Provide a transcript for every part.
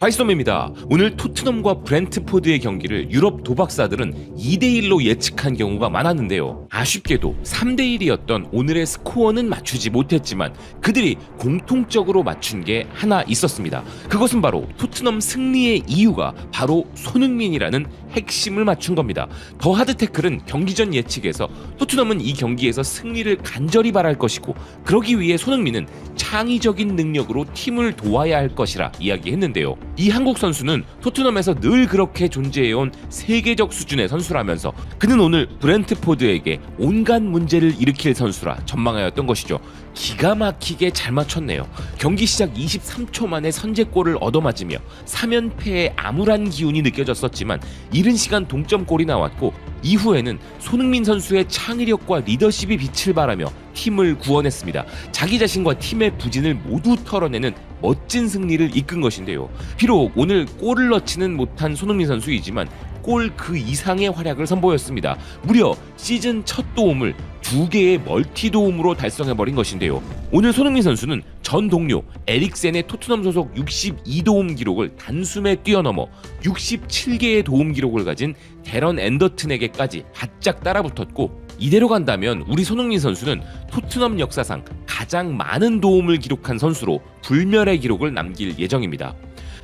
바이스톰입니다. 오늘 토트넘과 브렌트포드의 경기를 유럽 도박사들은 2대1로 예측한 경우가 많았는데요. 아쉽게도 3대1이었던 오늘의 스코어는 맞추지 못했지만 그들이 공통적으로 맞춘 게 하나 있었습니다. 그것은 바로 토트넘 승리의 이유가 바로 손흥민이라는 핵심을 맞춘 겁니다. 더 하드 태클은 경기 전 예측에서 토트넘은 이 경기에서 승리를 간절히 바랄 것이고 그러기 위해 손흥민은 창의적인 능력으로 팀을 도와야 할 것이라 이야기했는데요. 이 한국 선수는 토트넘에서 늘 그렇게 존재해온 세계적 수준의 선수라면서 그는 오늘 브렌트포드에게 온갖 문제를 일으킬 선수라 전망하였던 것이죠. 기가 막히게 잘 맞췄네요. 경기 시작 23초 만에 선제골을 얻어맞으며 3연패의 암울한 기운이 느껴졌었지만 이른 시간 동점골이 나왔고 이후에는 손흥민 선수의 창의력과 리더십이 빛을 발하며 팀을 구원했습니다. 자기 자신과 팀의 부진을 모두 털어내는 멋진 승리를 이끈 것인데요. 비록 오늘 골을 넣지는 못한 손흥민 선수이지만 골 그 이상의 활약을 선보였습니다. 무려 시즌 첫 도움을 두 개의 멀티 도움으로 달성해버린 것인데요. 오늘 손흥민 선수는 전 동료 에릭센의 토트넘 소속 62도움 기록을 단숨에 뛰어넘어 67개의 도움 기록을 가진 데런 앤더튼에게까지 바짝 따라붙었고 이대로 간다면 우리 손흥민 선수는 토트넘 역사상 가장 많은 도움을 기록한 선수로 불멸의 기록을 남길 예정입니다.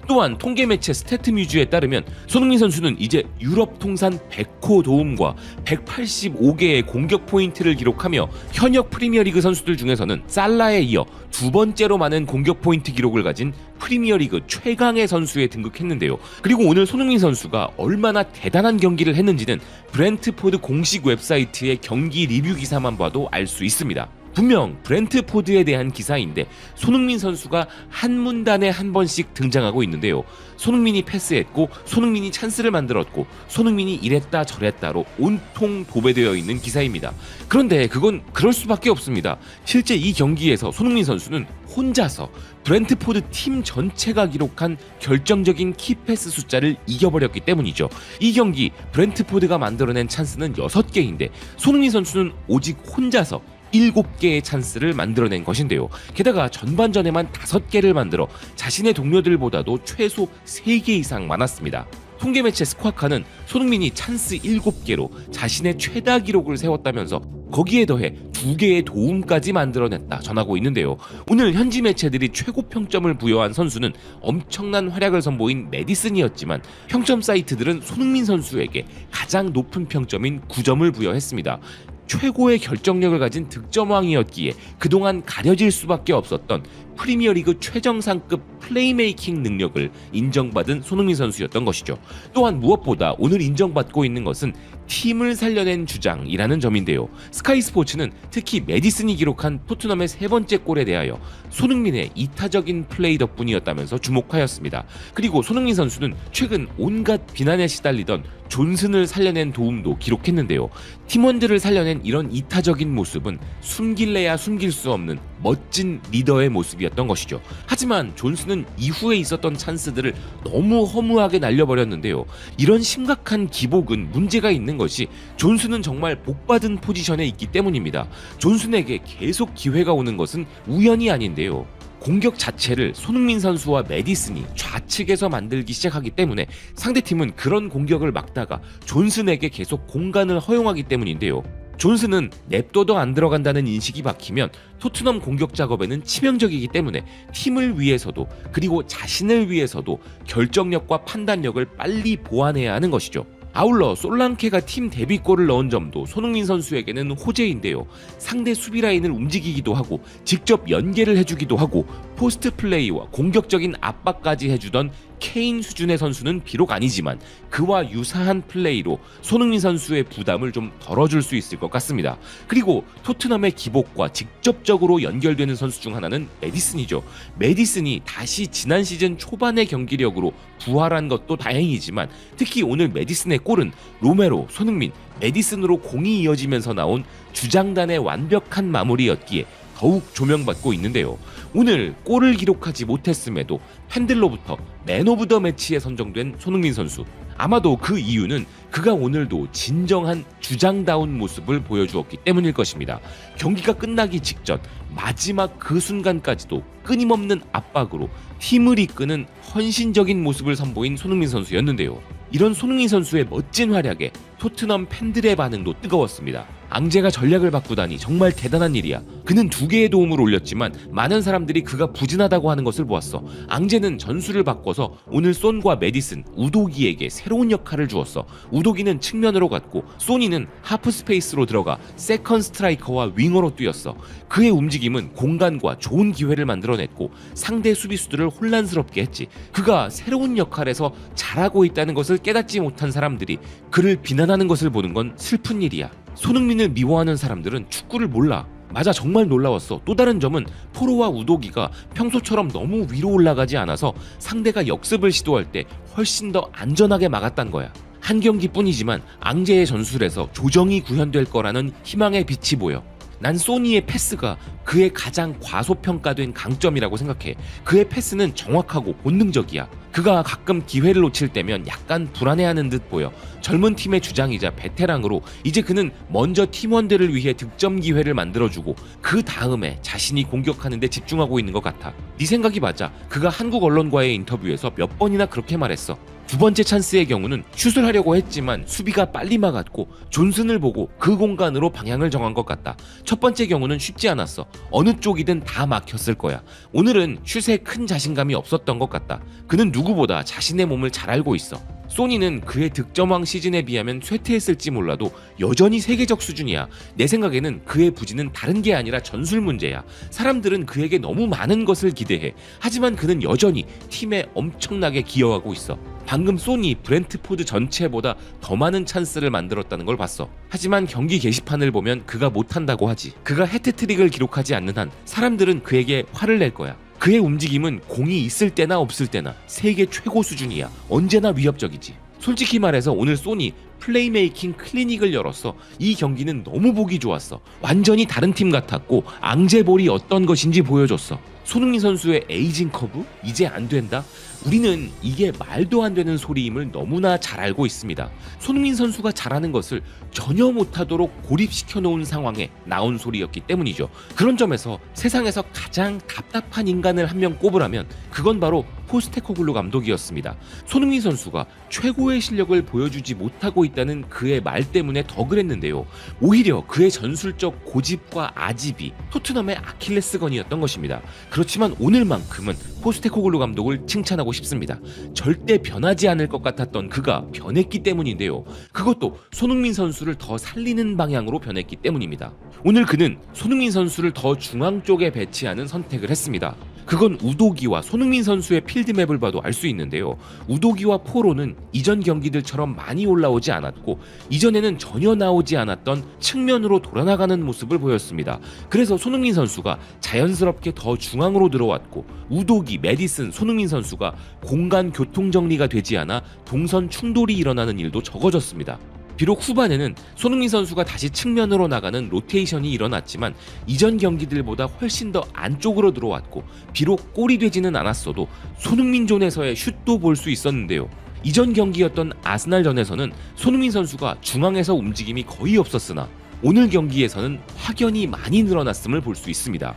또한 통계 매체 스태트뮤즈에 따르면 손흥민 선수는 이제 유럽 통산 100호 도움과 185개의 공격 포인트를 기록하며 현역 프리미어리그 선수들 중에서는 살라에 이어 두 번째로 많은 공격 포인트 기록을 가진 프리미어리그 최강의 선수에 등극했는데요. 그리고 오늘 손흥민 선수가 얼마나 대단한 경기를 했는지는 브렌트포드 공식 웹사이트의 경기 리뷰 기사만 봐도 알 수 있습니다. 분명 브렌트포드에 대한 기사인데 손흥민 선수가 한 문단에 한 번씩 등장하고 있는데요. 손흥민이 패스했고 손흥민이 찬스를 만들었고 손흥민이 이랬다 저랬다로 온통 도배되어 있는 기사입니다. 그런데 그건 그럴 수밖에 없습니다. 실제 이 경기에서 손흥민 선수는 혼자서 브렌트포드 팀 전체가 기록한 결정적인 키패스 숫자를 이겨버렸기 때문이죠. 이 경기 브렌트포드가 만들어낸 찬스는 6개인데 손흥민 선수는 오직 혼자서 7개의 찬스를 만들어낸 것인데요. 게다가 전반전에만 5개를 만들어 자신의 동료들보다도 최소 3개 이상 많았습니다. 통계 매체 스쿼카는 손흥민이 찬스 7개로 자신의 최다 기록을 세웠다면서 거기에 더해 2개의 도움까지 만들어냈다 전하고 있는데요. 오늘 현지 매체들이 최고 평점을 부여한 선수는 엄청난 활약을 선보인 메디슨이었지만 평점 사이트들은 손흥민 선수에게 가장 높은 평점인 9점을 부여했습니다. 최고의 결정력을 가진 득점왕이었기에 그동안 가려질 수밖에 없었던 프리미어리그 최정상급 플레이메이킹 능력을 인정받은 손흥민 선수였던 것이죠. 또한 무엇보다 오늘 인정받고 있는 것은 팀을 살려낸 주장이라는 점인데요. 스카이 스포츠는 특히 메디슨이 기록한 토트넘의 세 번째 골에 대하여 손흥민의 이타적인 플레이 덕분이었다면서 주목하였습니다. 그리고 손흥민 선수는 최근 온갖 비난에 시달리던 존슨을 살려낸 도움도 기록했는데요. 팀원들을 살려낸 이런 이타적인 모습은 숨길래야 숨길 수 없는 멋진 리더의 모습이 었던 것이죠. 하지만 존슨은 이후에 있었던 찬스들을 너무 허무하게 날려버렸는데요. 이런 심각한 기복은 문제가 있는 것이 존슨은 정말 복받은 포지션에 있기 때문입니다. 존슨에게 계속 기회가 오는 것은 우연이 아닌데요. 공격 자체를 손흥민 선수와 메디슨이 좌측에서 만들기 시작하기 때문에 상대팀은 그런 공격을 막다가 존슨에게 계속 공간을 허용하기 때문인데요. 존슨은 냅둬도 안 들어간다는 인식이 박히면 토트넘 공격 작업에는 치명적이기 때문에 팀을 위해서도 그리고 자신을 위해서도 결정력과 판단력을 빨리 보완해야 하는 것이죠. 아울러 솔랑케가 팀 데뷔골을 넣은 점도 손흥민 선수에게는 호재인데요. 상대 수비 라인을 움직이기도 하고 직접 연계를 해주기도 하고 포스트 플레이와 공격적인 압박까지 해주던 케인 수준의 선수는 비록 아니지만 그와 유사한 플레이로 손흥민 선수의 부담을 좀 덜어줄 수 있을 것 같습니다. 그리고 토트넘의 기복과 직접적으로 연결되는 선수 중 하나는 메디슨이죠. 메디슨이 다시 지난 시즌 초반의 경기력으로 부활한 것도 다행이지만 특히 오늘 메디슨의 골은 로메로, 손흥민, 메디슨으로 공이 이어지면서 나온 주장단의 완벽한 마무리였기에 더욱 조명받고 있는데요. 오늘 골을 기록하지 못했음에도 팬들로부터 맨 오브 더 매치에 선정된 손흥민 선수 아마도 그 이유는 그가 오늘도 진정한 주장다운 모습을 보여주었기 때문일 것입니다. 경기가 끝나기 직전 마지막 그 순간까지도 끊임없는 압박으로 팀을 이끄는 헌신적인 모습을 선보인 손흥민 선수였는데요. 이런 손흥민 선수의 멋진 활약에 토트넘 팬들의 반응도 뜨거웠습니다. 앙제가 전략을 바꾸다니 정말 대단한 일이야. 그는 두 개의 도움을 올렸지만 많은 사람들이 그가 부진하다고 하는 것을 보았어. 앙제는 전술을 바꿔서 오늘 손과 메디슨, 우도기에게 새로운 역할을 주었어. 우도기는 측면으로 갔고 소니는 하프 스페이스로 들어가 세컨 스트라이커와 윙어로 뛰었어. 그의 움직임은 공간과 좋은 기회를 만들어냈고 상대 수비수들을 혼란스럽게 했지. 그가 새로운 역할에서 잘하고 있다는 것을 깨닫지 못한 사람들이 그를 비난하는 것을 보는 건 슬픈 일이야. 손흥민을 미워하는 사람들은 축구를 몰라. 맞아 정말 놀라웠어. 또 다른 점은 포로와 우도기가 평소처럼 너무 위로 올라가지 않아서 상대가 역습을 시도할 때 훨씬 더 안전하게 막았단 거야. 한 경기뿐이지만 앙제의 전술에서 조정이 구현될 거라는 희망의 빛이 보여. 난 소니의 패스가 그의 가장 과소평가된 강점이라고 생각해. 그의 패스는 정확하고 본능적이야. 그가 가끔 기회를 놓칠 때면 약간 불안해하는 듯 보여. 젊은 팀의 주장이자 베테랑으로 이제 그는 먼저 팀원들을 위해 득점 기회를 만들어주고 그 다음에 자신이 공격하는 데 집중하고 있는 것 같아. 네 생각이 맞아. 그가 한국 언론과의 인터뷰에서 몇 번이나 그렇게 말했어. 두 번째 찬스의 경우는 슛을 하려고 했지만 수비가 빨리 막았고 존슨을 보고 그 공간으로 방향을 정한 것 같다. 첫 번째 경우는 쉽지 않았어. 어느 쪽이든 다 막혔을 거야. 오늘은 슛에 큰 자신감이 없었던 것 같다. 그는 누구보다 자신의 몸을 잘 알고 있어. 소니는 그의 득점왕 시즌에 비하면 쇠퇴했을지 몰라도 여전히 세계적 수준이야. 내 생각에는 그의 부진은 다른 게 아니라 전술 문제야. 사람들은 그에게 너무 많은 것을 기대해. 하지만 그는 여전히 팀에 엄청나게 기여하고 있어. 방금 소니 브렌트포드 전체보다 더 많은 찬스를 만들었다는 걸 봤어. 하지만 경기 게시판을 보면 그가 못한다고 하지. 그가 해트트릭을 기록하지 않는 한 사람들은 그에게 화를 낼 거야. 그의 움직임은 공이 있을 때나 없을 때나 세계 최고 수준이야. 언제나 위협적이지. 솔직히 말해서 오늘 소니 플레이메이킹 클리닉을 열었어. 이 경기는 너무 보기 좋았어. 완전히 다른 팀 같았고 앙제볼이 어떤 것인지 보여줬어. 손흥민 선수의 에이징 커브? 이제 안 된다? 우리는 이게 말도 안 되는 소리임을 너무나 잘 알고 있습니다. 손흥민 선수가 잘하는 것을 전혀 못하도록 고립시켜 놓은 상황에 나온 소리였기 때문이죠. 그런 점에서 세상에서 가장 답답한 인간을 한 명 꼽으라면 그건 바로 포스테코글루 감독이었습니다. 손흥민 선수가 최고의 실력을 보여주지 못하고 있다는 그의 말 때문에 더 그랬는데요. 오히려 그의 전술적 고집과 아집이 토트넘의 아킬레스건이었던 것입니다. 그렇지만 오늘만큼은 포스테코글루 감독을 칭찬하고 싶습니다. 절대 변하지 않을 것 같았던 그가 변했기 때문인데요. 그것도 손흥민 선수를 더 살리는 방향으로 변했기 때문입니다. 오늘 그는 손흥민 선수를 더 중앙 쪽에 배치하는 선택을 했습니다. 그건 우도기와 손흥민 선수의 필드맵을 봐도 알 수 있는데요. 우도기와 포로는 이전 경기들처럼 많이 올라오지 않았고 이전에는 전혀 나오지 않았던 측면으로 돌아나가는 모습을 보였습니다. 그래서 손흥민 선수가 자연스럽게 더 중앙으로 들어왔고 우도기, 메디슨, 손흥민 선수가 공간 교통 정리가 되지 않아 동선 충돌이 일어나는 일도 적어졌습니다. 비록 후반에는 손흥민 선수가 다시 측면으로 나가는 로테이션이 일어났지만 이전 경기들보다 훨씬 더 안쪽으로 들어왔고 비록 골이 되지는 않았어도 손흥민 존에서의 슛도 볼 수 있었는데요. 이전 경기였던 아스날전에서는 손흥민 선수가 중앙에서 움직임이 거의 없었으나 오늘 경기에서는 확연히 많이 늘어났음을 볼 수 있습니다.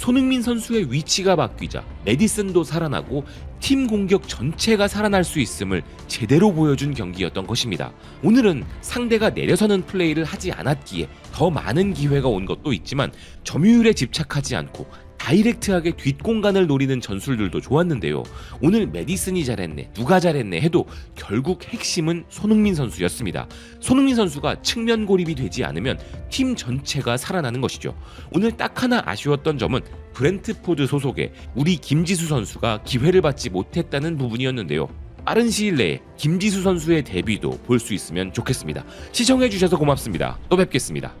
손흥민 선수의 위치가 바뀌자 메디슨도 살아나고 팀 공격 전체가 살아날 수 있음을 제대로 보여준 경기였던 것입니다. 오늘은 상대가 내려서는 플레이를 하지 않았기에 더 많은 기회가 온 것도 있지만 점유율에 집착하지 않고 다이렉트하게 뒷공간을 노리는 전술들도 좋았는데요. 오늘 메디슨이 잘했네, 누가 잘했네 해도 결국 핵심은 손흥민 선수였습니다. 손흥민 선수가 측면 고립이 되지 않으면 팀 전체가 살아나는 것이죠. 오늘 딱 하나 아쉬웠던 점은 브렌트포드 소속의 우리 김지수 선수가 기회를 받지 못했다는 부분이었는데요. 빠른 시일 내에 김지수 선수의 데뷔도 볼 수 있으면 좋겠습니다. 시청해주셔서 고맙습니다. 또 뵙겠습니다.